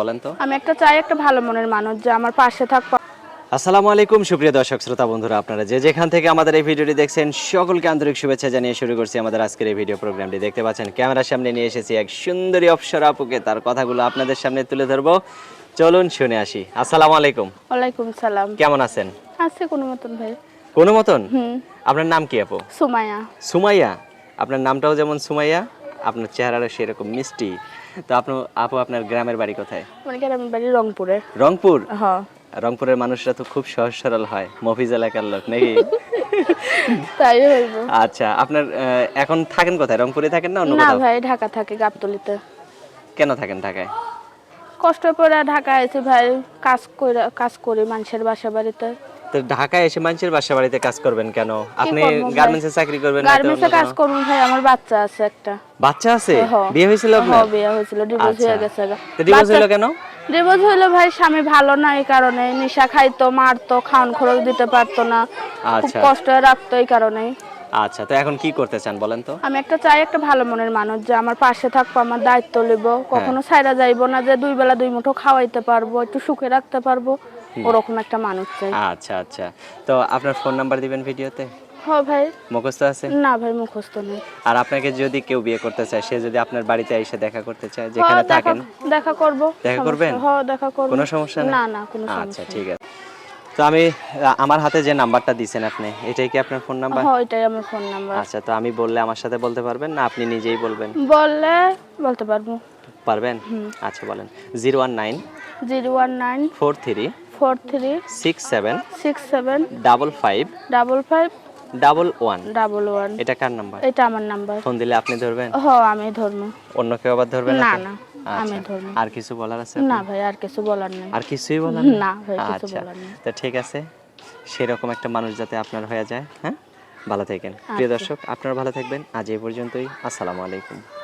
বলেন তো। আমি একটা চাই একটা ভালো মনের মানুষ যে আমার পাশে থাকবে আসসালামু আলাইকুম সুপ্রিয় দর্শক শ্রোতা বন্ধুরা আপনারা যে যেখান থেকে আমাদের এই ভিডিওটি দেখছেন সকলকে আন্তরিক শুভেচ্ছা জানিয়ে শুরু করছি আমাদের আজকের এই ভিডিও প্রোগ্রামটি। দেখতে পাচ্ছেন ক্যামেরার সামনে নিয়ে এসেছি এক সুন্দরী অপসর আপুকে তার কথাগুলো আপনাদের সামনে তুলে ধরবো। চলুন শুনে আসি। আসসালামু আলাইকুম। ওয়ালাইকুম সালাম। কেমন আছেন? আছে কোনো মতন ভাই। কোনো মতন? হুম। আপনার নাম কি আপু? সুমায়া সুমাইয়া? আপনার নামটাও যেমন সুমাইয়া আপনার চেহারাটা সেরকম মিষ্টি। তো আপনি আপু আপনার গ্রামের বাড়ি কোথায়? মানে গ্রামের বাড়ি রংপুরে রংপুর? হ রংপুরের মানুষরা তো খুব সহজ সরল হয় মফিজ এলাকার লোক নাকি? তাই হইব। আচ্ছা আপনার এখন থাকেন কোথায়? রংপুরে থাকেন না অন্য কোথাও? না ভাই ঢাকা থাকে গাবতলিতে। কেন থাকেন ঢাকায়? কষ্ট করে ঢাকা আইছি ভাই কাজ করে কাজ করি মানুষের বাসা বাড়িতে। তো ঢাকায় এসে মানুষের বাসা বাড়িতে কাজ করবেন কেন? আপনি গার্মেন্টসে চাকরি করবেন গার্মেন্টসে কাজ ভাই আমার বাচ্চা আছে একটা। বাচ্চা আছে? বিয়ে হয়েছিল আপনার? বিয়ে হয়েছিল ডিভোর্স আচ্ছা। হয়ে গেছে তো ডিভোর্স হলো কেন? ডিভোর্স হইল ভাই স্বামী ভালো না এই কারণে। নেশা খাইতো মারতো খাওয়ান খরচ দিতে পারতো না। খুব আচ্ছা। কষ্ট রাখতো এই কারণে আচ্ছা তো এখন কি করতে চান বলেন তো? আমি একটা চাই একটা ভালো মনের মানুষ যে আমার পাশে থাকব আমার দায়িত্ব নিব কখনো ছাইরা যাইবো না যে দুই বেলা দুই মুঠো খাওয়াইতে পারব একটু সুখে রাখতে পারব। ওরকম একটা মানুষ চাই। আচ্ছা আচ্ছা। তো আপনার ফোন নাম্বার দিবেন ভিডিওতে? হ ভাই। মুখস্থ আছে? না ভাই মুখস্থ নেই। আর আপনাকে যদি কেউ বিয়ে করতে চায় সে যদি আপনার বাড়িতে এসে দেখা করতে চায় যেখানে দেখা থাকেন? দেখা করব। দেখা করবেন? হ দেখা করব। কোনো সমস্যা না না কোনো আচ্ছা সমস্যা নেই। ঠিক আছে। তো আমি আমার হাতে যে নাম্বারটা দিয়েছেন আপনি এটাই কি আপনার ফোন নাম্বার? হ এটাই আমার ফোন নাম্বার। আচ্ছা তো আমি বললে আমার সাথে বলতে পারবেন না আপনি নিজেই বলবেন? বললে বলতে পারব। পারবেন? আচ্ছা বলেন। Zero one nine zero one nine four three four three six seven six seven double five double five double one double one এটা কার নাম্বার এটা আমার নাম্বার ফোন দিলে আপনি ধরবেন? হ আমি ধর্ম অন্য কেউ আবার ধরবেন না না আচ্ছা। আমি ধর্ম আর কিছু বলার আছে না ভাই আর কিছু বলার নেই। আর কিছুই বলার না ভাই কিছু আচ্ছা। বলার নেই। তো ঠিক আছে। সেরকম একটা মানুষ যাতে আপনার হয়ে যায় হ্যাঁ? ভালো থাকেন। প্রিয় আচ্ছা। দর্শক আপনারা ভালো থাকবেন। আজ এই পর্যন্তই। আসসালামু আলাইকুম।